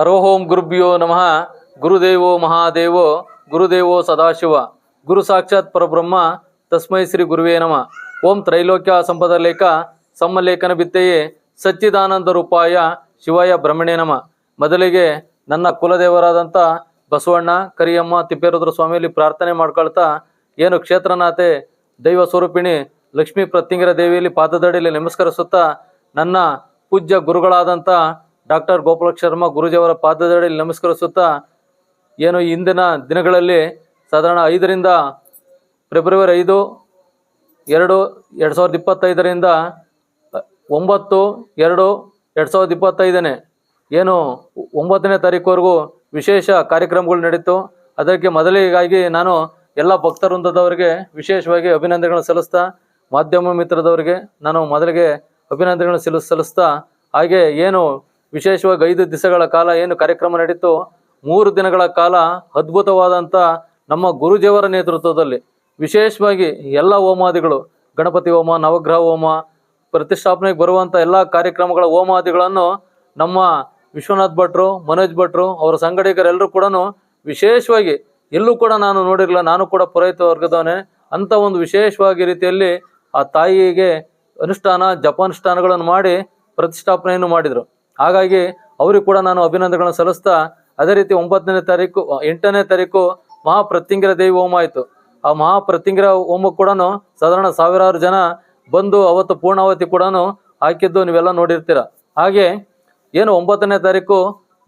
ಹರೋಹೋಂ ಗುರುಭ್ಯೋ ನಮಃ. ಗುರುದೇವೋ ಮಹಾದೇವೋ, ಗುರುದೇವೋ ಸದಾಶಿವ. ಗುರು ಸಾಕ್ಷಾತ್ ಪರಬ್ರಹ್ಮ, ತಸ್ಮೈ ಶ್ರೀ ಗುರುವೇ ನಮ. ಓಂ ತ್ರೈಲೋಕ್ಯ ಸಂಪದ ಲೇಖ ಸಮಲೇಖನ ಬಿತ್ತೆಯೇ, ಸಚ್ಚಿದಾನಂದ ರೂಪಾಯ, ಶಿವಾಯ ಬ್ರಹ್ಮಣೇ ನಮ. ಮೊದಲಿಗೆ ನನ್ನ ಕುಲದೇವರಾದಂಥ ಬಸವಣ್ಣ, ಕರಿಯಮ್ಮ, ತಿಪ್ಪೇರುದ್ರ ಸ್ವಾಮಿಯಲ್ಲಿ ಪ್ರಾರ್ಥನೆ ಮಾಡ್ಕೊಳ್ತಾ, ಏನು ಕ್ಷೇತ್ರನಾಥೆ, ದೈವ ಸ್ವರೂಪಿಣಿ, ಲಕ್ಷ್ಮೀ ಪ್ರತ್ಯಂಗಿರ ದೇವಿಯಲ್ಲಿ ಪಾದದಡಿಯಲ್ಲಿ ನಮಸ್ಕರಿಸುತ್ತಾ, ನನ್ನ ಪೂಜ್ಯ ಗುರುಗಳಾದಂಥ ಡಾಕ್ಟರ್ ಗೋಪಾಲಕ್ ಶರ್ಮಾ ಗುರುಜಿಯವರ ಪಾದದಡಿಯಲ್ಲಿ ನಮಸ್ಕರಿಸುತ್ತಾ ಏನು ಇಂದಿನ ದಿನಗಳಲ್ಲಿ ಸಾಧಾರಣ ಐದರಿಂದ ಫೆಬ್ರವರಿ ಐದು, ಎರಡು ಎರಡು ಸಾವಿರದ ಇಪ್ಪತ್ತೈದರಿಂದ ಒಂಬತ್ತು, ಎರಡು ಎರಡು ಸಾವಿರದ ಇಪ್ಪತ್ತೈದನೇ, ಏನು ಒಂಬತ್ತನೇ ತಾರೀಕುವರೆಗೂ ವಿಶೇಷ ಕಾರ್ಯಕ್ರಮಗಳು ನಡೀತು. ಅದಕ್ಕೆ ಮೊದಲಿಗಾಗಿ ನಾನು ಎಲ್ಲ ಭಕ್ತವೃಂದದವರಿಗೆ ವಿಶೇಷವಾಗಿ ಅಭಿನಂದನೆಗಳನ್ನು ಸಲ್ಲಿಸ್ತಾ, ಮಾಧ್ಯಮ ಮಿತ್ರದವರಿಗೆ ನಾನು ಮೊದಲಿಗೆ ಅಭಿನಂದನೆಗಳನ್ನು ಸಲ್ಲಿಸ್, ಸಲ್ಲಿಸ್ತಾ, ಹಾಗೆ ಏನು ವಿಶೇಷವಾಗಿ ಐದು ದಿವಸಗಳ ಕಾಲ ಏನು ಕಾರ್ಯಕ್ರಮ ನಡೀತು ಮೂರು ದಿನಗಳ ಕಾಲ ಅದ್ಭುತವಾದಂಥ ನಮ್ಮ ಗುರುಜೇವರ ನೇತೃತ್ವದಲ್ಲಿ ವಿಶೇಷವಾಗಿ ಎಲ್ಲ ಹೋಮಾದಿಗಳು ಗಣಪತಿ ಹೋಮ, ನವಗ್ರಹ ಹೋಮ, ಪ್ರತಿಷ್ಠಾಪನೆಗೆ ಬರುವಂಥ ಎಲ್ಲ ಕಾರ್ಯಕ್ರಮಗಳ ಹೋಮಾದಿಗಳನ್ನು ನಮ್ಮ ವಿಶ್ವನಾಥ್ ಭಟ್ರು, ಮನೋಜ್ ಭಟ್ರು, ಅವರ ಸಂಗಡಿಗರೆಲ್ಲರೂ ಕೂಡ ವಿಶೇಷವಾಗಿ ಎಲ್ಲೂ ಕೂಡ ನಾನು ನೋಡಿರಲಿಲ್ಲ, ನಾನು ಕೂಡ ಪುರೋಹಿತ ವರ್ಗದವನೇ. ಅಂಥ ಒಂದು ವಿಶೇಷವಾಗಿ ರೀತಿಯಲ್ಲಿ ಆ ತಾಯಿಗೆ ಅನುಷ್ಠಾನ, ಜಪಾನುಷ್ಠಾನಗಳನ್ನು ಮಾಡಿ ಪ್ರತಿಷ್ಠಾಪನೆಯನ್ನು ಮಾಡಿದರು. ಹಾಗಾಗಿ ಅವರಿಗೆ ಕೂಡ ನಾನು ಅಭಿನಂದನೆಗಳನ್ನು ಸಲ್ಲಿಸ್ತಾ ಅದೇ ರೀತಿ ಒಂಬತ್ತನೇ ತಾರೀಕು ಎಂಟನೇ ತಾರೀಕು ಮಹಾಪ್ರತ್ಯಂಗಿರ ದೇವಿ ಹೋಮ ಆಯಿತು. ಆ ಮಹಾಪ್ರತ್ಯಂಗಿರ ಹೋಮ ಕೂಡ ಸಾಧಾರಣ ಸಾವಿರಾರು ಜನ ಬಂದು ಅವತ್ತು ಪೂರ್ಣಾವತಿ ಕೂಡ ಹಾಕಿದ್ದು ನೀವೆಲ್ಲ ನೋಡಿರ್ತೀರ. ಹಾಗೆ ಏನು ಒಂಬತ್ತನೇ ತಾರೀಕು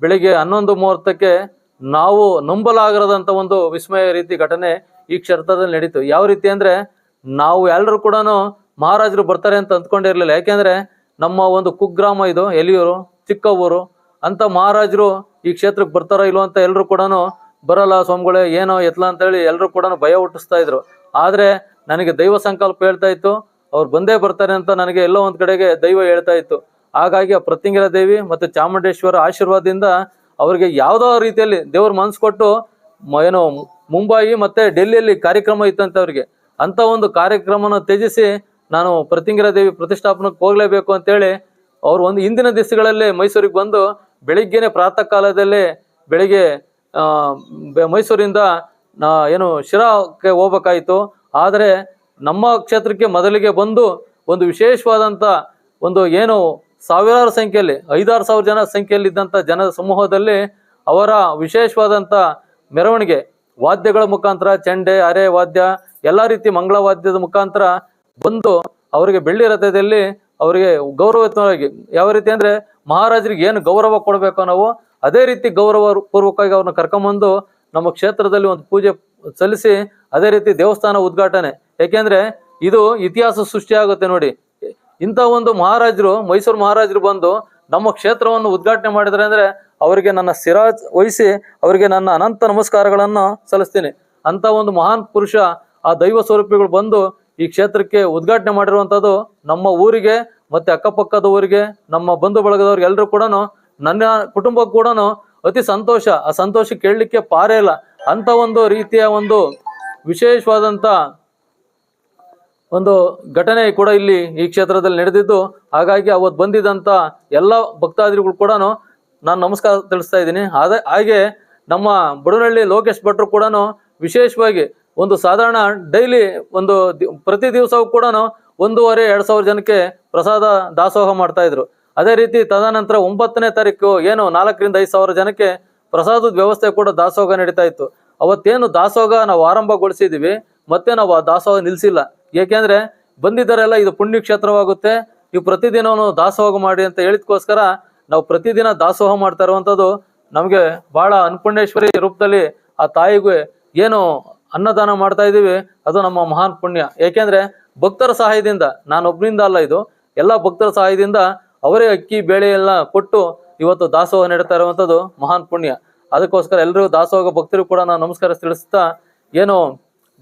ಬೆಳಿಗ್ಗೆ ಹನ್ನೊಂದು ಮೂವತ್ತಕ್ಕೆ ನಾವು ನಂಬಲಾಗದಂಥ ಒಂದು ವಿಸ್ಮಯ ರೀತಿ ಘಟನೆ ಈ ಕ್ಷೇತ್ರದಲ್ಲಿ ನಡೀತು. ಯಾವ ರೀತಿ ಅಂದ್ರೆ ನಾವು ಎಲ್ಲರೂ ಕೂಡ ಮಹಾರಾಜರು ಬರ್ತಾರೆ ಅಂತ ಅಂದ್ಕೊಂಡಿರಲಿಲ್ಲ. ಯಾಕೆಂದ್ರೆ ನಮ್ಮ ಒಂದು ಕುಗ್ರಾಮ ಇದು ಎಲಿಯೂರು ಚಿಕ್ಕ ಊರು ಅಂತ ಮಹಾರಾಜರು ಈ ಕ್ಷೇತ್ರಕ್ಕೆ ಬರ್ತಾರೋ ಇಲ್ಲೋ ಅಂತ ಎಲ್ಲರೂ ಕೂಡ ಬರಲ್ಲ ಸ್ವಾಮಿಗಳೇ, ಏನೋ ಎತ್ಲ ಅಂತೇಳಿ ಎಲ್ಲರೂ ಕೂಡ ಭಯ ಹುಟ್ಟಿಸ್ತಾ ಇದ್ರು. ಆದ್ರೆ ನನಗೆ ದೈವ ಸಂಕಲ್ಪ ಹೇಳ್ತಾ ಇತ್ತು, ಅವ್ರು ಬಂದೇ ಬರ್ತಾರೆ ಅಂತ ನನಗೆ ಎಲ್ಲೋ ಒಂದು ಕಡೆಗೆ ದೈವ ಹೇಳ್ತಾ ಇತ್ತು. ಹಾಗಾಗಿ ಆ ಪ್ರತಿಂಗಿರ ದೇವಿ ಮತ್ತು ಚಾಮುಂಡೇಶ್ವರ ಆಶೀರ್ವಾದದಿಂದ ಅವರಿಗೆ ಯಾವುದೋ ರೀತಿಯಲ್ಲಿ ದೇವ್ರ ಮನಸ್ಸು ಕೊಟ್ಟು ಏನು ಮುಂಬಾಯಿ ಮತ್ತೆ ಡೆಲ್ಲಿಯಲ್ಲಿ ಕಾರ್ಯಕ್ರಮ ಇತ್ತಂತೆ ಅವರಿಗೆ. ಅಂತ ಒಂದು ಕಾರ್ಯಕ್ರಮನ ತ್ಯಜಿಸಿ ನಾನು ಪ್ರತಿಂಗಿರ ದೇವಿ ಪ್ರತಿಷ್ಠಾಪನಕ್ಕೆ ಹೋಗ್ಲೇಬೇಕು ಅಂತೇಳಿ ಅವ್ರು ಒಂದು ಹಿಂದಿನ ದಿವಸಗಳಲ್ಲಿ ಮೈಸೂರಿಗೆ ಬಂದು ಬೆಳಿಗ್ಗೆನೆ ಪ್ರಾತಃ ಕಾಲದಲ್ಲಿ ಬೆಳಿಗ್ಗೆ ಮೈಸೂರಿಂದ ಏನು ಶಿರಾಕ್ಕೆ ಹೋಗ್ಬೇಕಾಯಿತು. ಆದರೆ ನಮ್ಮ ಕ್ಷೇತ್ರಕ್ಕೆ ಮೊದಲಿಗೆ ಬಂದು ಒಂದು ವಿಶೇಷವಾದಂಥ ಒಂದು ಏನು ಸಾವಿರಾರು ಸಂಖ್ಯೆಯಲ್ಲಿ, ಐದಾರು ಸಾವಿರ ಜನ ಸಂಖ್ಯೆಯಲ್ಲಿ ಇದ್ದಂಥ ಜನರ ಸಮೂಹದಲ್ಲಿ ಅವರ ವಿಶೇಷವಾದಂಥ ಮೆರವಣಿಗೆ, ವಾದ್ಯಗಳ ಮುಖಾಂತರ, ಚಂಡೆ, ಅರೆ ವಾದ್ಯ, ಎಲ್ಲ ರೀತಿ ಮಂಗಳ ವಾದ್ಯದ ಮುಖಾಂತರ ಬಂದು ಅವರಿಗೆ ಬೆಳ್ಳಿ ರಥದಲ್ಲಿ ಅವರಿಗೆ ಗೌರವಯುತವಾಗಿ ಯಾವ ರೀತಿ ಅಂದ್ರೆ ಮಹಾರಾಜರಿಗೆ ಏನು ಗೌರವ ಕೊಡಬೇಕು ನಾವು ಅದೇ ರೀತಿ ಗೌರವ ಪೂರ್ವಕವಾಗಿ ಅವ್ರನ್ನ ಕರ್ಕೊಂಬಂದು ನಮ್ಮ ಕ್ಷೇತ್ರದಲ್ಲಿ ಒಂದು ಪೂಜೆ ಸಲ್ಲಿಸಿ ಅದೇ ರೀತಿ ದೇವಸ್ಥಾನ ಉದ್ಘಾಟನೆ. ಯಾಕೆಂದ್ರೆ ಇದು ಇತಿಹಾಸ ಸೃಷ್ಟಿಯಾಗುತ್ತೆ ನೋಡಿ. ಇಂಥ ಒಂದು ಮಹಾರಾಜರು, ಮೈಸೂರು ಮಹಾರಾಜರು ಬಂದು ನಮ್ಮ ಕ್ಷೇತ್ರವನ್ನು ಉದ್ಘಾಟನೆ ಮಾಡಿದ್ರೆ ಅಂದ್ರೆ ಅವರಿಗೆ ನನ್ನ ಸಿರಾಜ್ ವಹಿಸಿ ಅವರಿಗೆ ನನ್ನ ಅನಂತ ನಮಸ್ಕಾರಗಳನ್ನು ಸಲ್ಲಿಸ್ತೀನಿ. ಅಂತ ಒಂದು ಮಹಾನ್ ಪುರುಷ ಆ ದೈವ ಸ್ವರೂಪಿಗಳು ಬಂದು ಈ ಕ್ಷೇತ್ರಕ್ಕೆ ಉದ್ಘಾಟನೆ ಮಾಡಿರುವಂಥದ್ದು ನಮ್ಮ ಊರಿಗೆ, ಮತ್ತೆ ಅಕ್ಕಪಕ್ಕದ ಊರಿಗೆ, ನಮ್ಮ ಬಂಧು ಬಳಗದವ್ರಿಗೆ ಎಲ್ಲರೂ ಕೂಡ ನನ್ನ ಕುಟುಂಬಕ್ಕೂ ಕೂಡ ಅತಿ ಸಂತೋಷ. ಆ ಸಂತೋಷ ಕೇಳಲಿಕ್ಕೆ ಪಾರೇ ಇಲ್ಲ. ಅಂತ ಒಂದು ರೀತಿಯ ಒಂದು ವಿಶೇಷವಾದಂಥ ಒಂದು ಘಟನೆ ಕೂಡ ಇಲ್ಲಿ ಈ ಕ್ಷೇತ್ರದಲ್ಲಿ ನಡೆದಿದ್ದು, ಹಾಗಾಗಿ ಅವತ್ತು ಬಂದಿದ್ದಂಥ ಎಲ್ಲ ಭಕ್ತಾದಿಗಳು ಕೂಡ ನಾನು ನಮಸ್ಕಾರ ತಿಳಿಸ್ತಾ ಇದ್ದೀನಿ. ಅದೇ ಹಾಗೆ ನಮ್ಮ ಬುಡನಹಳ್ಳಿ ಲೋಕೇಶ್ ಭಟ್ರು ಕೂಡ ವಿಶೇಷವಾಗಿ ಒಂದು ಸಾಧಾರಣ ಡೈಲಿ ಒಂದು ಪ್ರತಿ ದಿವಸವೂ ಕೂಡ ಒಂದೂವರೆ, ಎರಡು ಸಾವಿರ ಜನಕ್ಕೆ ಪ್ರಸಾದ ದಾಸೋಹ ಮಾಡ್ತಾ ಇದ್ರು. ಅದೇ ರೀತಿ ತದನಂತರ ಒಂಬತ್ತನೇ ತಾರೀಕು ಏನು ನಾಲ್ಕರಿಂದ ಐದು ಸಾವಿರ ಜನಕ್ಕೆ ಪ್ರಸಾದದ ವ್ಯವಸ್ಥೆ ಕೂಡ ದಾಸೋಹ ನಡೀತಾ ಇತ್ತು. ಅವತ್ತೇನು ದಾಸೋಹ ನಾವು ಆರಂಭಗೊಳಿಸಿದೀವಿ, ಮತ್ತೆ ನಾವು ಆ ದಾಸೋಹ ನಿಲ್ಲಿಸಿಲ್ಲ ಏಕೆಂದ್ರೆ ಬಂದಿದ್ದರೆಲ್ಲ ಇದು ಪುಣ್ಯ ಕ್ಷೇತ್ರವಾಗುತ್ತೆ ನೀವು ಪ್ರತಿದಿನವನ್ನು ದಾಸೋಹ ಮಾಡಿ ಅಂತ ಹೇಳಿದ್ಕೋಸ್ಕರ ನಾವು ಪ್ರತಿದಿನ ದಾಸೋಹ ಮಾಡ್ತಾ ಇರುವಂಥದ್ದು ನಮಗೆ ಬಹಳ ಅನ್ಪುಣ್ಯೇಶ್ವರಿ ರೂಪದಲ್ಲಿ ಆ ತಾಯಿಗೆ ಏನು ಅನ್ನದಾನ ಮಾಡ್ತಾ ಇದ್ದೀವಿ. ಅದು ನಮ್ಮ ಮಹಾನ್ ಪುಣ್ಯ. ಏಕೆಂದ್ರೆ ಭಕ್ತರ ಸಹಾಯದಿಂದ ನಾನೊಬ್ಬನಿಂದ ಅಲ್ಲ ಇದು, ಎಲ್ಲ ಭಕ್ತರ ಸಹಾಯದಿಂದ ಅವರೇ ಅಕ್ಕಿ, ಬೇಳೆ ಎಲ್ಲ ಕೊಟ್ಟು ಇವತ್ತು ದಾಸೋಹ ನಡೀತಾ ಇರುವಂಥದ್ದು ಮಹಾನ್ ಪುಣ್ಯ. ಅದಕ್ಕೋಸ್ಕರ ಎಲ್ಲರೂ ದಾಸೋಹ ಭಕ್ತರು ಕೂಡ ನಾನು ನಮಸ್ಕಾರ ತಿಳಿಸ್ತಾ, ಏನು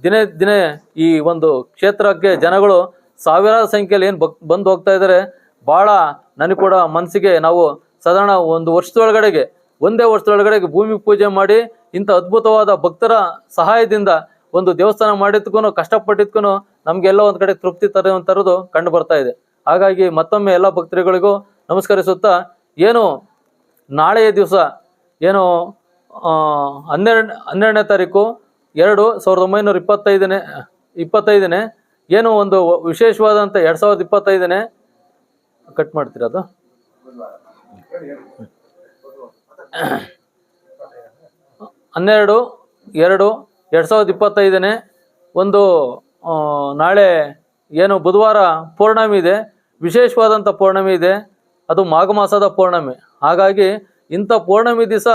ದಿನೇ ದಿನೇ ಈ ಒಂದು ಕ್ಷೇತ್ರಕ್ಕೆ ಜನಗಳು ಸಾವಿರಾರು ಸಂಖ್ಯೆಯಲ್ಲಿ ಏನು ಬಕ್ ಬಂದು ಹೋಗ್ತಾ ಇದ್ದಾರೆ. ಭಾಳ ನನಗೆ ಕೂಡ ಮನಸ್ಸಿಗೆ ನಾವು ಸಾಧಾರಣ ಒಂದು ವರ್ಷದೊಳಗಡೆಗೆ, ಒಂದೇ ವರ್ಷದೊಳಗಡೆಗೆ ಭೂಮಿ ಪೂಜೆ ಮಾಡಿ ಇಂಥ ಅದ್ಭುತವಾದ ಭಕ್ತರ ಸಹಾಯದಿಂದ ಒಂದು ದೇವಸ್ಥಾನ ಮಾಡಿದ್ಕೂ ಕಷ್ಟಪಟ್ಟಿದ್ಕೂ ನಮಗೆಲ್ಲ ಒಂದು ಕಡೆ ತೃಪ್ತಿ ತರುವಂಥದ್ದು ಕಂಡು ಬರ್ತಾ ಇದೆ. ಹಾಗಾಗಿ ಮತ್ತೊಮ್ಮೆ ಎಲ್ಲ ಭಕ್ತರುಗಳಿಗೂ ನಮಸ್ಕರಿಸುತ್ತಾ, ಏನು ನಾಳೆಯ ದಿವಸ, ಏನು ಹನ್ನೆರಡು, ಹನ್ನೆರಡನೇ ತಾರೀಕು, ಎರಡು ಸಾವಿರದ ಒಂಬೈನೂರ ಇಪ್ಪತ್ತೈದನೇ ಇಪ್ಪತ್ತೈದನೇ, ಏನು ಒಂದು ವಿಶೇಷವಾದಂಥ ಎರಡು ಸಾವಿರದ ಇಪ್ಪತ್ತೈದನೇ ಕಟ್ ಮಾಡ್ತೀರಾ ಅದು? ಹನ್ನೆರಡು, ಎರಡು ಎರಡು ಸಾವಿರದ ಇಪ್ಪತ್ತೈದನೇ ಒಂದು ನಾಳೆ ಏನು ಬುಧವಾರ ಪೌರ್ಣಮಿ ಇದೆ. ವಿಶೇಷವಾದಂಥ ಪೌರ್ಣಮಿ ಇದೆ. ಅದು ಮಾಘ ಮಾಸದ ಪೌರ್ಣಮಿ. ಹಾಗಾಗಿ ಇಂಥ ಪೌರ್ಣಮಿ ದಿವಸ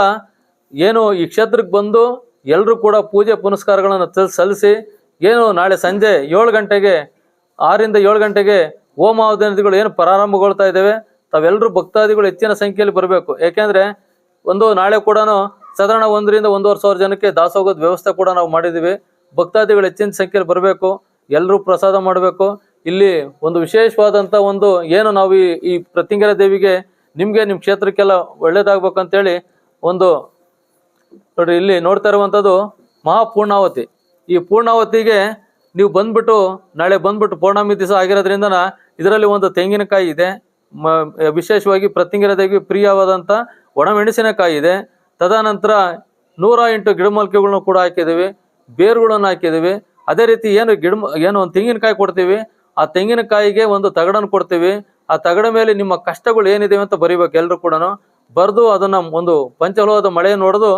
ಏನು ಈ ಕ್ಷೇತ್ರಕ್ಕೆ ಬಂದು ಎಲ್ಲರೂ ಕೂಡ ಪೂಜೆ ಪುನಸ್ಕಾರಗಳನ್ನು ಸಲ್- ಸಲ್ಲಿಸಿ ಏನು ನಾಳೆ ಸಂಜೆ ಏಳು ಗಂಟೆಗೆ, ಆರಿಂದ ಏಳು ಗಂಟೆಗೆ ಹೋಮಾವಧಿಗಳು ಏನು ಪ್ರಾರಂಭಗೊಳ್ತಾ ಇದ್ದಾವೆ. ತಾವೆಲ್ಲರೂ ಭಕ್ತಾದಿಗಳು ಹೆಚ್ಚಿನ ಸಂಖ್ಯೆಯಲ್ಲಿ ಬರಬೇಕು. ಏಕೆಂದರೆ ಒಂದು ನಾಳೆ ಕೂಡ ಸಾಧಾರಣ ಒಂದರಿಂದ ಒಂದೂವರೆ ಸಾವಿರ ಜನಕ್ಕೆ ದಾಸೋಗದ ವ್ಯವಸ್ಥೆ ಕೂಡ ನಾವು ಮಾಡಿದ್ದೀವಿ. ಭಕ್ತಾದಿಗಳು ಹೆಚ್ಚಿನ ಸಂಖ್ಯೆಯಲ್ಲಿ ಬರಬೇಕು, ಎಲ್ಲರೂ ಪ್ರಸಾದ ಮಾಡಬೇಕು. ಇಲ್ಲಿ ಒಂದು ವಿಶೇಷವಾದಂಥ ಒಂದು ಏನು ನಾವು ಈ ಈ ಪ್ರತಿಂಗರ ದೇವಿಗೆ ನಿಮಗೆ ನಿಮ್ಮ ಕ್ಷೇತ್ರಕ್ಕೆಲ್ಲ ಒಳ್ಳೇದಾಗಬೇಕಂತೇಳಿ ಒಂದು ನೋಡಿ, ಇಲ್ಲಿ ನೋಡ್ತಾ ಇರುವಂಥದ್ದು ಮಹಾಪೂರ್ಣಾವತಿ. ಈ ಪೂರ್ಣಾವತಿಗೆ ನೀವು ಬಂದ್ಬಿಟ್ಟು, ನಾಳೆ ಬಂದ್ಬಿಟ್ಟು ಪೌರ್ಣಮಿ ದಿವಸ ಆಗಿರೋದ್ರಿಂದ ಇದರಲ್ಲಿ ಒಂದು ತೆಂಗಿನಕಾಯಿ ಇದೆ. ವಿಶೇಷವಾಗಿ ಪ್ರತಿಂಗರ ದೇವಿಗೆ ಪ್ರಿಯವಾದಂಥ ಒಣಮೆಣಸಿನಕಾಯಿ ಇದೆ. ತದನಂತರ ನೂರ ಎಂಟು ಗಿಡಮೂಲಿಕೆಗಳನ್ನ ಕೂಡ ಹಾಕಿದ್ದೀವಿ, ಬೇರುಗಳನ್ನು ಹಾಕಿದ್ದೀವಿ. ಅದೇ ರೀತಿ ಏನು ಗಿಡ ಏನು ಒಂದು ತೆಂಗಿನಕಾಯಿ ಕೊಡ್ತೀವಿ, ಆ ತೆಂಗಿನಕಾಯಿಗೆ ಒಂದು ತಗಡನ್ನು ಕೊಡ್ತೀವಿ. ಆ ತಗಡ ಮೇಲೆ ನಿಮ್ಮ ಕಷ್ಟಗಳು ಏನಿದೆ ಅಂತ ಬರಿಬೇಕು ಎಲ್ಲರೂ ಕೂಡ ಬರೆದು ಅದನ್ನು ಒಂದು ಪಂಚಲೋಹದ ಮಳೆ ನೋಡಿದು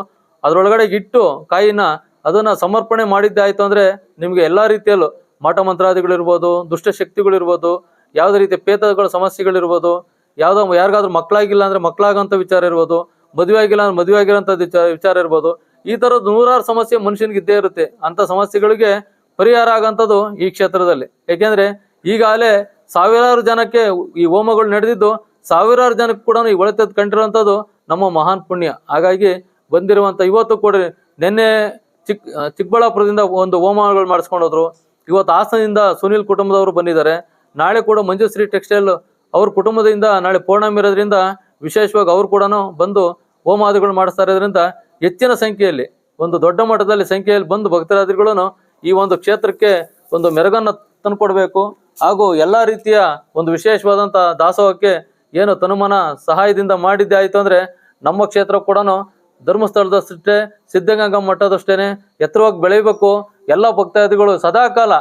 ಅದರೊಳಗಡೆ ಇಟ್ಟು ಕಾಯಿನ ಅದನ್ನು ಸಮರ್ಪಣೆ ಮಾಡಿದ್ದೆ ಆಯಿತು ಅಂದರೆ ನಿಮಗೆ ಎಲ್ಲ ರೀತಿಯಲ್ಲೂ ಮಾಟ ಮಂತ್ರಾದಿಗಳಿರ್ಬೋದು ದುಷ್ಟಶಕ್ತಿಗಳಿರ್ಬೋದು ಯಾವುದೇ ರೀತಿಯ ಪೇತಗಳ ಸಮಸ್ಯೆಗಳಿರ್ಬೋದು, ಯಾವುದೋ ಯಾರಿಗಾದ್ರೂ ಮಕ್ಕಳಾಗಿಲ್ಲ ಅಂದರೆ ಮಕ್ಕಳಾಗಂತ ವಿಚಾರ ಇರ್ಬೋದು. ಮದುವೆ ಆಗಿಲ್ಲ ಮದುವೆ ಆಗಿರೋಂಥ ವಿಚಾರ ಇರ್ಬೋದು. ಈ ತರದ ನೂರಾರು ಸಮಸ್ಯೆ ಮನುಷ್ಯನಿಗೆ ಇದ್ದೇ ಇರುತ್ತೆ. ಅಂತ ಸಮಸ್ಯೆಗಳಿಗೆ ಪರಿಹಾರ ಆಗಂಥದ್ದು ಈ ಕ್ಷೇತ್ರದಲ್ಲಿ. ಯಾಕೆಂದ್ರೆ ಈಗಾಗಲೇ ಸಾವಿರಾರು ಜನಕ್ಕೆ ಈ ಹೋಮಗಳು ನಡೆದಿದ್ದು ಸಾವಿರಾರು ಜನಕ್ಕೆ ಕೂಡ ಈ ಒಳಿತದ್ದು ಕಂಡಿರುವಂಥದ್ದು ನಮ್ಮ ಮಹಾನ್ ಪುಣ್ಯ. ಹಾಗಾಗಿ ಬಂದಿರುವಂಥ ಇವತ್ತು ಕೂಡ ನಿನ್ನೆ ಚಿಕ್ಕ ಚಿಕ್ಕಬಳ್ಳಾಪುರದಿಂದ ಒಂದು ಹೋಮಗಳು ಮಾಡಿಸ್ಕೊಂಡು ಹೋದ್ರು ಇವತ್ತು ಹಾಸನದಿಂದ ಸುನಿಲ್ ಕುಟುಂಬದವರು ಬಂದಿದ್ದಾರೆ. ನಾಳೆ ಕೂಡ ಮಂಜುಶ್ರೀ ಟೆಕ್ಸ್ಟೈಲ್ ಅವ್ರ ಕುಟುಂಬದಿಂದ ನಾಳೆ ಪೌರ್ಣಮಿ ಇರೋದ್ರಿಂದ ವಿಶೇಷವಾಗಿ ಅವ್ರು ಕೂಡ ಬಂದು ಹೋಮಾದಿಗಳು ಮಾಡಿಸ್ತಾ ಇರೋದ್ರಿಂದ ಹೆಚ್ಚಿನ ಸಂಖ್ಯೆಯಲ್ಲಿ, ಒಂದು ದೊಡ್ಡ ಮಟ್ಟದಲ್ಲಿ ಸಂಖ್ಯೆಯಲ್ಲಿ ಬಂದು ಭಕ್ತರಾದಿಗಳನ್ನು ಈ ಒಂದು ಕ್ಷೇತ್ರಕ್ಕೆ ಒಂದು ಮೆರಗನ್ನು ತಂದುಕೊಡ್ಬೇಕು. ಹಾಗೂ ಎಲ್ಲ ರೀತಿಯ ಒಂದು ವಿಶೇಷವಾದಂಥ ದಾಸೋಹಕ್ಕೆ ಏನು ತನುಮನ ಸಹಾಯದಿಂದ ಮಾಡಿದ್ದೆ ಆಯಿತು ಅಂದರೆ ನಮ್ಮ ಕ್ಷೇತ್ರ ಕೂಡ ಧರ್ಮಸ್ಥಳದಷ್ಟೇ ಸಿದ್ಧಗಂಗಾ ಮಠದಷ್ಟೇ ಎತ್ತರವಾಗಿ ಬೆಳಿಬೇಕು ಎಲ್ಲ ಭಕ್ತಾದಿಗಳು ಸದಾಕಾಲ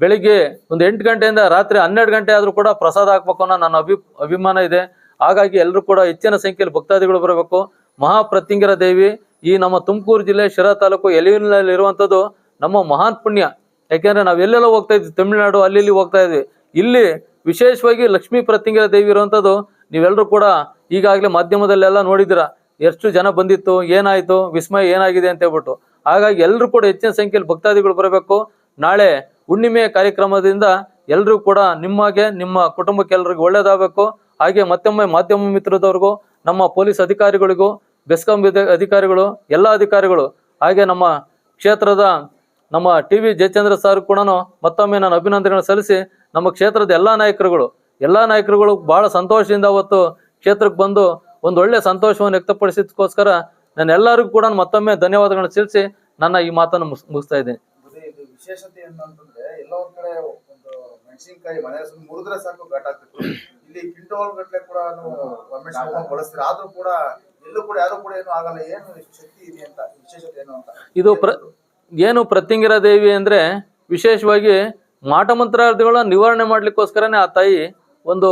ಬೆಳಿಗ್ಗೆ ಒಂದು ಎಂಟು ಗಂಟೆಯಿಂದ ರಾತ್ರಿ ಹನ್ನೆರಡು ಗಂಟೆ ಆದರೂ ಕೂಡ ಪ್ರಸಾದ ಹಾಕ್ಬೇಕು ಅನ್ನೋ ನನ್ನ ಅಭಿ, ಅಭಿಮಾನ ಇದೆ. ಹಾಗಾಗಿ ಎಲ್ಲರೂ ಕೂಡ ಹೆಚ್ಚಿನ ಸಂಖ್ಯೆಯಲ್ಲಿ ಭಕ್ತಾದಿಗಳು ಬರಬೇಕು. ಮಹಾಪ್ರತ್ಯಂಗಿರ ದೇವಿ ಈ ನಮ್ಮ ತುಮಕೂರು ಜಿಲ್ಲೆ ಶಿರಾ ತಾಲೂಕು ಎಲಿವಿನಲ್ಲಿ ಇರುವಂಥದ್ದು ನಮ್ಮ ಮಹಾನ್ ಪುಣ್ಯ. ಯಾಕೆಂದ್ರೆ ನಾವು ಎಲ್ಲೆಲ್ಲ ಹೋಗ್ತಾ ಇದ್ವಿ, ತಮಿಳುನಾಡು ಅಲ್ಲಿ ಇಲ್ಲಿ ಹೋಗ್ತಾ ಇದ್ವಿ. ಇಲ್ಲಿ ವಿಶೇಷವಾಗಿ ಲಕ್ಷ್ಮೀ ಪ್ರತ್ಯಂಗಿರ ದೇವಿ ಇರುವಂಥದ್ದು ನೀವೆಲ್ಲರೂ ಕೂಡ ಈಗಾಗಲೇ ಮಾಧ್ಯಮದಲ್ಲೆಲ್ಲ ನೋಡಿದ್ದೀರಾ. ಎಷ್ಟು ಜನ ಬಂದಿತ್ತು, ಏನಾಯ್ತು, ವಿಸ್ಮಯ ಏನಾಗಿದೆ ಅಂತ ಹೇಳ್ಬಿಟ್ಟು. ಹಾಗಾಗಿ ಎಲ್ಲರೂ ಕೂಡ ಹೆಚ್ಚಿನ ಸಂಖ್ಯೆಯಲ್ಲಿ ಭಕ್ತಾದಿಗಳು ಬರಬೇಕು. ನಾಳೆ ಹುಣ್ಣಿಮೆ ಕಾರ್ಯಕ್ರಮದಿಂದ ಎಲ್ಲರೂ ಕೂಡ ನಿಮಗೆ ನಿಮ್ಮ ಕುಟುಂಬಕ್ಕೆ ಎಲ್ಲರಿಗೂ ಒಳ್ಳೇದಾಗಬೇಕು. ಹಾಗೆ ಮತ್ತೊಮ್ಮೆ ಮಾಧ್ಯಮ ಮಿತ್ರದವ್ರಿಗೂ, ನಮ್ಮ ಪೊಲೀಸ್ ಅಧಿಕಾರಿಗಳಿಗೂ ಬೆಸ್ಕಾಂ ಅಧಿಕಾರಿಗಳು, ಎಲ್ಲ ಅಧಿಕಾರಿಗಳು, ಹಾಗೆ ನಮ್ಮ ಕ್ಷೇತ್ರದ ನಮ್ಮ ಟಿ ವಿ ಜಯಚಂದ್ರ ಸಾರ್ ಕೂಡ ಮತ್ತೊಮ್ಮೆ ನಾನು ಅಭಿನಂದನೆಗಳನ್ನು ಸಲ್ಲಿಸಿ, ನಮ್ಮ ಕ್ಷೇತ್ರದ ಎಲ್ಲ ನಾಯಕರುಗಳು ಎಲ್ಲ ನಾಯಕರುಗಳು ಬಹಳ ಸಂತೋಷದಿಂದ ಅವತ್ತು ಕ್ಷೇತ್ರಕ್ಕೆ ಬಂದು ಒಂದು ಒಳ್ಳೆ ಸಂತೋಷವನ್ನು ವ್ಯಕ್ತಪಡಿಸಿದಕ್ಕೋಸ್ಕರ ನಾನು ಎಲ್ಲರಿಗೂ ಕೂಡ ಮತ್ತೊಮ್ಮೆ ಧನ್ಯವಾದಗಳನ್ನು ತಿಳಿಸಿ ನನ್ನ ಈ ಮಾತನ್ನು ಮುಗಿಸ್- ಮುಗಿಸ್ತಾ ಇದ್ದೀನಿ. ಮೆಣಸಿನಕಾಯಿ ಮನೆ ಮುರಿದ್ರೆ ಸಾಕು ಘಾಟ್ ಆಗ್ತಿತ್ತು. ಇಲ್ಲಿ ಕಿಂಟೋಲ್ ಗಟ್ಟಲೆ ಕೂಡ ಬಳಸ್ತೀರ, ಆದ್ರೂ ಕೂಡ ಇದೆ ಪ್ರ ಏನು ಪ್ರತ್ಯಂಗಿರ ದೇವಿ ಅಂದ್ರೆ ವಿಶೇಷವಾಗಿ ಮಾಟ ಮಂತ್ರಾರ್ಥಿಗಳನ್ನ ನಿವಾರಣೆ ಮಾಡ್ಲಿಕ್ಕೋಸ್ಕರನೇ ಆ ತಾಯಿ ಒಂದು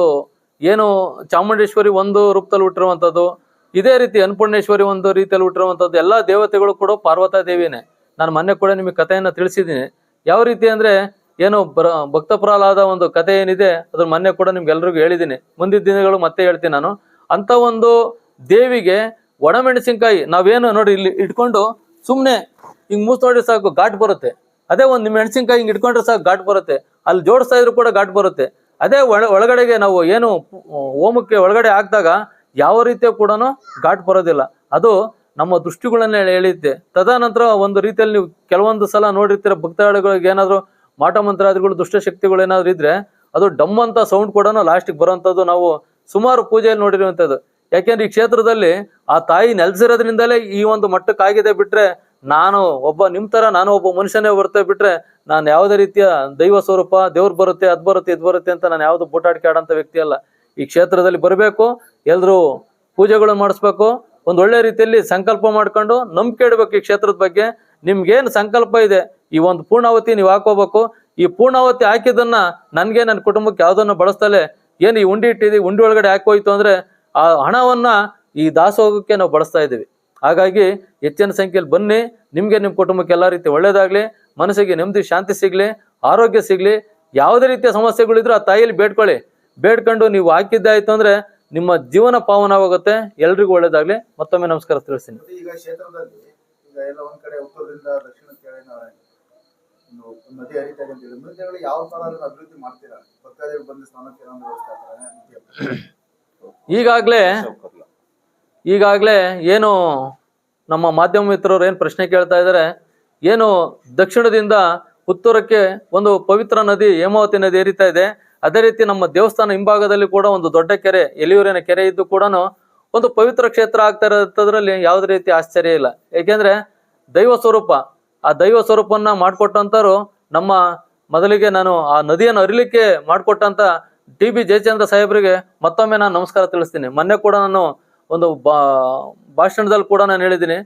ಏನು ಚಾಮುಂಡೇಶ್ವರಿ ಒಂದು ರೂಪದಲ್ಲಿ ಹುಟ್ಟಿರುವಂಥದ್ದು ಇದೇ ರೀತಿ ಅನ್ನಪೂರ್ಣೇಶ್ವರಿ ಒಂದು ರೀತಿಯಲ್ಲಿ ಹುಟ್ಟಿರುವಂಥದ್ದು ಎಲ್ಲ ದೇವತೆಗಳು ಕೂಡ ಪಾರ್ವತಾ ದೇವಿನೇ. ನಾನು ಮೊನ್ನೆ ಕೂಡ ನಿಮಗೆ ಕಥೆಯನ್ನು ತಿಳಿಸಿದ್ದೀನಿ. ಯಾವ ರೀತಿ ಅಂದ್ರೆ ಏನು ಭಕ್ತ ಪ್ರಹ್ಲಾದ ಒಂದು ಕಥೆ ಏನಿದೆ, ಅದ್ರ ಮೊನ್ನೆ ಕೂಡ ನಿಮ್ಗೆಲ್ರಿಗೂ ಹೇಳಿದ್ದೀನಿ. ಮುಂದಿನ ದಿನಗಳು ಮತ್ತೆ ಹೇಳ್ತೀನಿ ನಾನು. ಅಂತ ಒಂದು ದೇವಿಗೆ ಒಣಮೆಣಸಿನ್ಕಾಯಿ ನಾವೇನು ನೋಡಿ ಇಲ್ಲಿ ಇಟ್ಕೊಂಡು ಸುಮ್ಮನೆ ಹಿಂಗೆ ಮೂಸ್ ನೋಡಿದ್ರೆ ಸಾಕು, ಘಾಟ್ ಬರುತ್ತೆ. ಅದೇ ಒಂದು ಮೆಣಸಿನ್ಕಾಯಿ ಹಿಂಗೆ ಇಟ್ಕೊಂಡ್ರೆ ಸಾಕು, ಘಾಟ್ ಬರುತ್ತೆ. ಅಲ್ಲಿ ಜೋಡಿಸ್ತಾ ಇದ್ರು ಕೂಡ ಘಾಟ್ ಬರುತ್ತೆ. ಅದೇ ಒಳ, ಒಳಗಡೆಗೆ ನಾವು ಏನು ಹೋಮಕ್ಕೆ ಒಳಗಡೆ ಹಾಕಿದಾಗ ಯಾವ ರೀತಿಯ ಕೂಡ ಘಾಟ್ ಬರೋದಿಲ್ಲ. ಅದು ನಮ್ಮ ದೃಷ್ಟಿಗಳನ್ನ ಹೇಳಿದ್ದೆ. ತದನಂತರ ಒಂದು ರೀತಿಯಲ್ಲಿ ನೀವು ಕೆಲವೊಂದು ಸಲ ನೋಡಿರ್ತೀರ ಭಕ್ತಾದಿಗಳಿಗೆ ಏನಾದರೂ ಮಾಟ ಮಂತ್ರಾದಿಗಳು ದುಷ್ಟಶಕ್ತಿಗಳು ಏನಾದರೂ ಇದ್ರೆ ಅದು ಡಮ್ ಅಂತ ಸೌಂಡ್ ಕೂಡ ಲಾಸ್ಟಿಗೆ ಬರೋಂಥದ್ದು ನಾವು ಸುಮಾರು ಪೂಜೆಯಲ್ಲಿ ನೋಡಿರುವಂಥದ್ದು. ಯಾಕೆಂದ್ರೆ ಈ ಕ್ಷೇತ್ರದಲ್ಲಿ ಆ ತಾಯಿ ನೆಲೆಸಿರೋದ್ರಿಂದಲೇ ಈ ಒಂದು ಮಟ್ಟಕ್ಕಾಗಿದೆ ಬಿಟ್ರೆ ನಾನು ಒಬ್ಬ ನಿಮ್ ತರ, ನಾನು ಒಬ್ಬ ಮನುಷ್ಯನೇ ಬರುತ್ತೆ ಬಿಟ್ರೆ ನಾನು ಯಾವುದೇ ರೀತಿಯ ದೈವ ಸ್ವರೂಪ, ದೇವ್ರು ಬರುತ್ತೆ, ಅದ್ ಬರುತ್ತೆ, ಇದ್ ಬರುತ್ತೆ ಅಂತ ನಾನು ಯಾವ್ದು ಬೂಟಾಟಿಕೆ ಆಡಂತ ವ್ಯಕ್ತಿ ಅಲ್ಲ. ಈ ಕ್ಷೇತ್ರದಲ್ಲಿ ಬರಬೇಕು, ಎಲ್ರು ಪೂಜೆಗಳು ಮಾಡಿಸ್ಬೇಕು, ಒಂದು ಒಳ್ಳೆ ರೀತಿಯಲ್ಲಿ ಸಂಕಲ್ಪ ಮಾಡ್ಕೊಂಡು ನಂಬಿಕೆ ಇಡ್ಬೇಕು ಈ ಕ್ಷೇತ್ರದ ಬಗ್ಗೆ. ನಿಮ್ಗೇನು ಸಂಕಲ್ಪ ಇದೆ, ಈ ಒಂದು ಪೂರ್ಣಾವತಿ ನೀವು ಹಾಕೋಬೇಕು. ಈ ಪೂರ್ಣಾವತಿ ಹಾಕಿದನ್ನ ನನಗೆ ನನ್ನ ಕುಟುಂಬಕ್ಕೆ ಯಾವುದನ್ನ ಬಳಸ್ತಲೇ ಏನು ಈ ಉಂಡಿ ಇಟ್ಟಿದ್ದೀವಿ ಉಂಡಿ ಒಳಗಡೆ ಹಾಕೋಯ್ತು ಅಂದ್ರೆ ಆ ಹಣವನ್ನ ಈ ದಾಸೋಗಕ್ಕೆ ನಾವು ಬಳಸ್ತಾ ಇದ್ದೀವಿ. ಹಾಗಾಗಿ ಹೆಚ್ಚಿನ ಸಂಖ್ಯೆಯಲ್ಲಿ ಬನ್ನಿ, ನಿಮಗೆ ನಿಮ್ಮ ಕುಟುಂಬಕ್ಕೆ ಎಲ್ಲ ರೀತಿ ಒಳ್ಳೆಯದಾಗಲಿ ಮನಸ್ಸಿಗೆ ನೆಮ್ಮದಿ, ಶಾಂತಿ ಸಿಗಲಿ, ಆರೋಗ್ಯ ಸಿಗಲಿ, ಯಾವುದೇ ರೀತಿಯ ಸಮಸ್ಯೆಗಳಿದ್ರೂ ಆ ತಾಯಿಯಲ್ಲಿ ಬೇಡ್ಕೊಳ್ಳಿ. ಬೇಡ್ಕೊಂಡು ನೀವು ಹಾಕಿದ್ದಾಯ್ತು ಅಂದರೆ ನಿಮ್ಮ ಜೀವನ ಪಾವನವಾಗುತ್ತೆ. ಎಲ್ರಿಗೂ ಒಳ್ಳೇದಾಗಲಿ. ಮತ್ತೊಮ್ಮೆ ನಮಸ್ಕಾರ ತಿಳಿಸ್ತೀನಿ. ಈಗ ಕ್ಷೇತ್ರದಲ್ಲಿ ಯಾವ ತರ ಅಭಿವೃದ್ಧಿ ಮಾಡ್ತೀರಾ? ಭಕ್ತಾದಿಗಳು ಬಂದು ಸ್ನಾನಕ್ಕೆ ವ್ಯವಸ್ಥೆ ಈಗಾಗಲೇ ಈಗಾಗಲೇ ಏನು ನಮ್ಮ ಮಾಧ್ಯಮ ಮಿತ್ರರು ಏನು ಪ್ರಶ್ನೆ ಕೇಳ್ತಾ ಇದ್ದಾರೆ ಏನು ದಕ್ಷಿಣದಿಂದ ಉತ್ತರಕ್ಕೆ ಒಂದು ಪವಿತ್ರ ನದಿ ಹೇಮಾವತಿ ನದಿ ಹರಿತಾ ಇದೆ ಅದೇ ರೀತಿ ನಮ್ಮ ದೇವಸ್ಥಾನ ಹಿಂಭಾಗದಲ್ಲಿ ಕೂಡ ಒಂದು ದೊಡ್ಡ ಕೆರೆ ಎಲಿಯೂರಿನ ಕೆರೆ ಇದ್ದು ಕೂಡ ಒಂದು ಪವಿತ್ರ ಕ್ಷೇತ್ರ ಆಗ್ತಾ ಇರೋದ್ರಲ್ಲಿ ಯಾವುದೇ ರೀತಿ ಆಶ್ಚರ್ಯ ಇಲ್ಲ. ಏಕೆಂದ್ರೆ ದೈವ ಸ್ವರೂಪ ಆ ದೈವ ಸ್ವರೂಪನ್ನ ಮಾಡಿಕೊಟ್ಟಂತರು ನಮ್ಮ ಮೊದಲಿಗೆ ನಾನು ಆ ನದಿಯನ್ನು ಅರಿಲಿಕ್ಕೆ ಮಾಡಿಕೊಟ್ಟಂತ ಟಿ ಬಿ ಜಯಚಂದ್ರ ಸಾಹೇಬರಿಗೆ ಮತ್ತೊಮ್ಮೆ ನಾನು ನಮಸ್ಕಾರ ತಿಳಿಸ್ತೀನಿ. ಮೊನ್ನೆ ಕೂಡ ನಾನು ಒಂದು ಭಾಷಣದಲ್ಲಿ ಕೂಡ ನಾನು ಹೇಳಿದ್ದೀನಿ.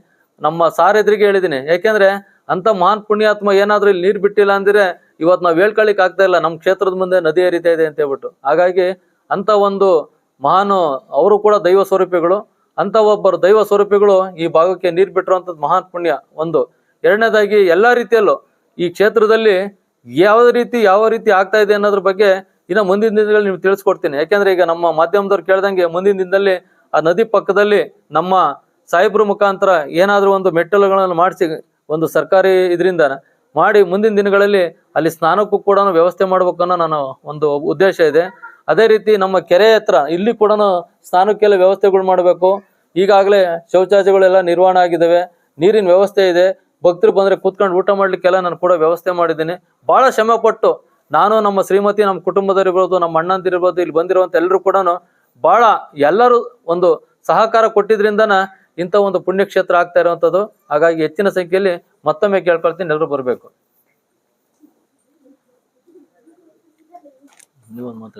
ನಮ್ಮ ಸಾರ್ ಎದುರಿಗೆ ಹೇಳಿದ್ದೀನಿ. ಯಾಕೆಂದ್ರೆ ಅಂತ ಮಹಾನ್ ಪುಣ್ಯಾತ್ಮ ಏನಾದ್ರೂ ಇಲ್ಲಿ ನೀರು ಬಿಟ್ಟಿಲ್ಲ ಅಂದ್ರೆ ಇವತ್ತು ನಾವು ಹೇಳ್ಕೊಳ್ಳಿಕ್ ಆಗ್ತಾ ಇಲ್ಲ. ನಮ್ಮ ಕ್ಷೇತ್ರದ ಮುಂದೆ ನದಿ ಹರಿತಾ ಇದೆ ಅಂತ ಹೇಳ್ಬಿಟ್ಟು. ಹಾಗಾಗಿ ಅಂತ ಒಂದು ಮಹಾನು ಅವರು ಕೂಡ ದೈವ ಸ್ವರೂಪಿಗಳು. ಅಂತ ಒಬ್ಬರು ದೈವ ಸ್ವರೂಪಿಗಳು ಈ ಭಾಗಕ್ಕೆ ನೀರು ಬಿಟ್ಟಿರುವಂಥದ್ದು ಮಹಾನ್ ಪುಣ್ಯ ಒಂದು. ಎರಡನೇದಾಗಿ ಎಲ್ಲಾ ರೀತಿಯಲ್ಲೂ ಈ ಕ್ಷೇತ್ರದಲ್ಲಿ ಯಾವ ರೀತಿ ಯಾವ ರೀತಿ ಆಗ್ತಾ ಇದೆ ಅನ್ನೋದ್ರ ಬಗ್ಗೆ ಇನ್ನು ಮುಂದಿನ ದಿನಗಳಲ್ಲಿ ನೀವು ತಿಳಿಸ್ಕೊಡ್ತೀನಿ. ಯಾಕೆಂದ್ರೆ ಈಗ ನಮ್ಮ ಮಾಧ್ಯಮದವ್ರು ಕೇಳ್ದಂಗೆ ಮುಂದಿನ ದಿನದಲ್ಲಿ ಆ ನದಿ ಪಕ್ಕದಲ್ಲಿ ನಮ್ಮ ಸಾಹೇಬ್ರ ಮುಖಾಂತರ ಏನಾದರೂ ಒಂದು ಮೆಟ್ಟಲುಗಳನ್ನು ಮಾಡಿಸಿ ಒಂದು ಸರ್ಕಾರಿ ಇದರಿಂದ ಮಾಡಿ ಮುಂದಿನ ದಿನಗಳಲ್ಲಿ ಅಲ್ಲಿ ಸ್ನಾನಕ್ಕೂ ಕೂಡ ವ್ಯವಸ್ಥೆ ಮಾಡ್ಬೇಕು ಅನ್ನೋ ನಾನು ಒಂದು ಉದ್ದೇಶ ಇದೆ. ಅದೇ ರೀತಿ ನಮ್ಮ ಕೆರೆ ಹತ್ರ ಇಲ್ಲಿ ಕೂಡ ಸ್ನಾನಕ್ಕೆಲ್ಲ ವ್ಯವಸ್ಥೆಗಳು ಮಾಡಬೇಕು. ಈಗಾಗಲೇ ಶೌಚಾಲಯಗಳೆಲ್ಲ ನಿರ್ವಹಣೆ ಆಗಿದ್ದಾವೆ. ನೀರಿನ ವ್ಯವಸ್ಥೆ ಇದೆ. ಭಕ್ತರು ಬಂದರೆ ಕೂತ್ಕೊಂಡು ಊಟ ಮಾಡಲಿಕ್ಕೆಲ್ಲ ನಾನು ಕೂಡ ವ್ಯವಸ್ಥೆ ಮಾಡಿದ್ದೀನಿ. ಭಾಳ ಶ್ರಮ ಪಟ್ಟು ನಾನು ನಮ್ಮ ಶ್ರೀಮತಿ, ನಮ್ಮ ಕುಟುಂಬದವರಿರ್ಬೋದು ನಮ್ಮ ಅಣ್ಣಂದಿರ್ಬೋದು ಇಲ್ಲಿ ಬಂದಿರುವಂತ ಎಲ್ಲರೂ ಕೂಡ ಬಹಳ ಎಲ್ಲರೂ ಒಂದು ಸಹಕಾರ ಕೊಟ್ಟಿದ್ರಿಂದನ ಇಂಥ ಒಂದು ಪುಣ್ಯಕ್ಷೇತ್ರ ಆಗ್ತಾ ಇರುವಂಥದ್ದು. ಹಾಗಾಗಿ ಹೆಚ್ಚಿನ ಸಂಖ್ಯೆಯಲ್ಲಿ ಮತ್ತೊಮ್ಮೆ ಕೇಳ್ಕೊಳ್ತೀನಿ ಎಲ್ಲರೂ ಬರಬೇಕು. ನೀವೊಂದು ಮಾತು